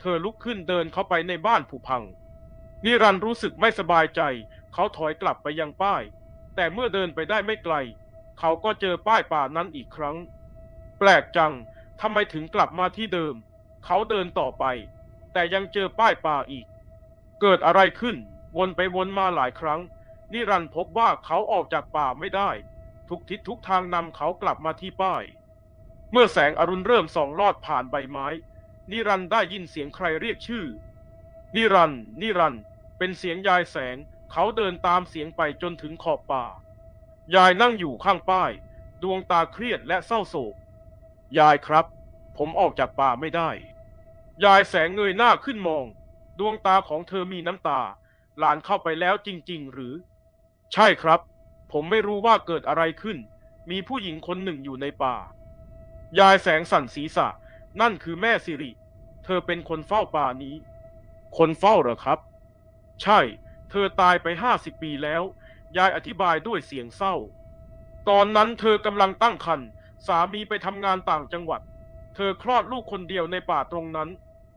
เธอลุกขึ้นเดินเข้าไปในบ้านผุพัง นิรันร์รู้สึกไม่สบายใจ เขาถอยกลับไปยังป้าย แต่เมื่อเดินไปได้ไม่ไกล เขาก็เจอป้ายป่านั้นอีกครั้ง แปลกจังทำไมถึงกลับมาที่เดิม เขาเดินต่อไป แต่ยังเจอป้ายป่าอีก เกิดอะไรขึ้น วนไปวนมาหลายครั้ง นิรันต์พบว่าเขาออกจากป่าไม่ได้ ทุกทิศทุกทางนำเขากลับมาที่ป้าย เมื่อแสงอรุณเริ่มส่องลอดผ่านใบไม้ นิรันต์ได้ยินเสียงใครเรียกชื่อ นิรันต์นิรันต์เป็นเสียงยายแสง เขาเดินตามเสียงไปจนถึงขอบป่า ยายนั่งอยู่ข้างป้าย ดวงตาเครียดและเศร้าโศก ยายครับ ผมออกจากป่าไม่ได้ ยายแสงเงยหน้าขึ้นมอง ดวงตาของเธอมีน้ำตา หลานเข้าไปแล้วจริง ๆ หรือ ใช่ครับ ผมไม่รู้ว่าเกิดอะไรขึ้น มีผู้หญิงคนหนึ่งอยู่ในป่า ยายแสงสั่นศีรษะ นั่นคือแม่สิริ ธอเป็นคนเฝ้าป่านี้ คนเฝ้าเหรอครับ ใช่ เธอตายไปห้าสิบปีแล้ว ยายอธิบายด้วยเสียงเศร้า ตอนนั้นเธอกำลังตั้งครรภ์สามีไปทำงานต่างจังหวัด เธอคลอดลูกคนเดียวในป่าตรงนั้น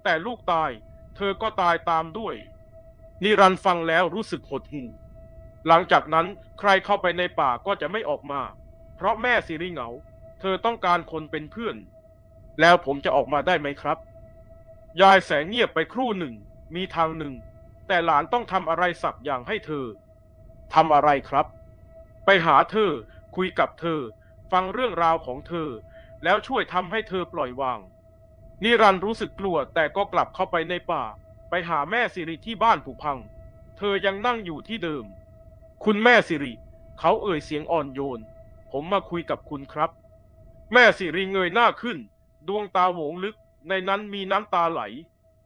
แต่ลูกตาย เธอก็ตายตามด้วย นิรันต์ฟังแล้วรู้สึกหดหู่หลังจากนั้นใครเข้าไปในป่าก็จะไม่ออกมา เพราะแม่สิริเหงา เธอต้องการคนเป็นเพื่อน แล้วผมจะออกมาได้ไหมครับ ยายแสงเงียบไปครู่หนึ่ง มีทางหนึ่ง แต่หลานต้องทำอะไรสักอย่างให้เธอทำอะไรครับ ไปหาเธอ คุยกับเธอ ฟังเรื่องราวของเธอ แล้วช่วยทำให้เธอปล่อยวาง นิรันร์รู้สึกกลัวแต่ก็กลับเข้าไปในป่า ไปหาแม่สิริที่บ้านผุพัง เธอยังนั่งอยู่ที่เดิม คุณแม่สิริ เขาเอ่ยเสียงอ่อนโยน ผมมาคุยกับคุณครับ แม่สิริเงยหน้าขึ้น ดวงตาโหวงลึก ในนั้นมีน้ำตาไหล